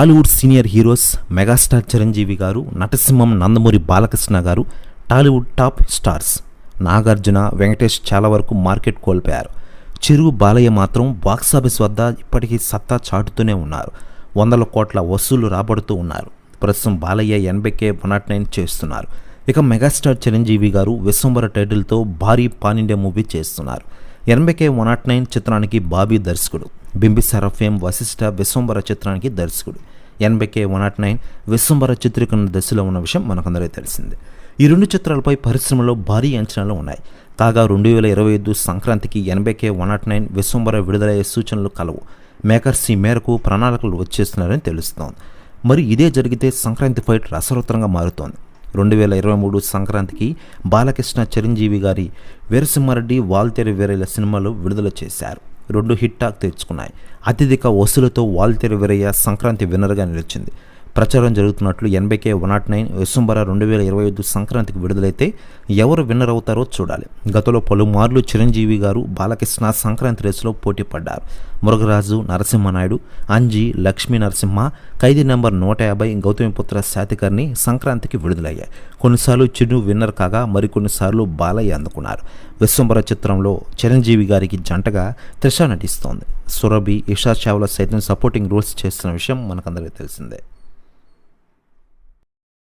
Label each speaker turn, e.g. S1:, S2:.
S1: Tollywood senior heroes megastar Chiranjeevi garu నటసింహం Nandamuri Balakrishna garu Tollywood top stars Nagarjuna Venkatesh చాలా వరకు market కోల్పోయారు. చిరు బాలయ్య మాత్రం box office వద్ద ఇప్పటికీ సత్తా చాటుతూనే ఉన్నారు. వందల కోట్ల వసూలు రాబడుతూ ఉన్నారు. ప్రస్తుతం Balayya NBK one nought nine చేస్తున్నారు. ఇక మెగాస్టార్ చిరంజీవి గారు విశ్వంబర టైటిల్తో భారీ పాన్ ఇండియా మూవీ చేస్తున్నారు. ఎనభైకే వన్ నాట్ నైన్ చిత్రానికి బాబీ దర్శకుడు. బింబిసార ఫేమ్ వశిష్ఠ విశ్వంబర చిత్రానికి దర్శకుడు. NBK one nought nine Vishwambhara చిత్రీకరణ దశలో ఉన్న విషయం మనకందరికీ తెలిసిందే. ఈ రెండు చిత్రాలపై పరిశ్రమలో భారీ అంచనాలు ఉన్నాయి. కాగా రెండు వేల ఇరవై ఐదు సంక్రాంతికి NBK one nought nine Vishwambhara విడుదలయ్యే సూచనలు కలవు. మేకర్స్ ఈ మేరకు ప్రణాళికలు వచ్చేస్తున్నారని తెలుస్తోంది. మరి ఇదే జరిగితే సంక్రాంతి ఫైట్ రసరూత్రంగా మారుతోంది. రెండు వేల ఇరవై మూడు సంక్రాంతికి బాలకృష్ణ చిరంజీవి గారి వీరసింహారెడ్డి వాల్తేరు వీరయ్య సినిమాలు విడుదల చేశారు. రెండు హిట్ టాక్ తెచ్చుకున్నాయి. అత్యధిక వసూలతో వాల్తేరు వీరయ్య సంక్రాంతి విన్నర్గా నిలిచింది. ప్రచారం జరుగుతున్నట్లు NBK one nought nine December రెండు వేల ఇరవై ఐదు సంక్రాంతికి విడుదలైతే ఎవరు విన్నర్ అవుతారో చూడాలి. గతంలో పలుమార్లు చిరంజీవి గారు బాలకృష్ణ సంక్రాంతి రేసులో పోటీ పడ్డారు. మురుగరాజు నరసింహనాయుడు అంజీ లక్ష్మీ నరసింహ ఖైదీ నెంబర్ నూట యాభై గౌతమిపుత్ర శాతికర్ని సంక్రాంతికి విడుదలయ్యాయి. కొన్నిసార్లు చిరు విన్నర్ కాగా మరికొన్నిసార్లు బాలయ్య అందుకున్నారు. విశ్వంబర చిత్రంలో చిరంజీవి గారికి జంటగా త్రిష నటిస్తోంది. సురభి ఇషా చావ్లా సైతం సపోర్టింగ్ రోల్స్ చేస్తున్న విషయం మనకందరికీ తెలిసిందే.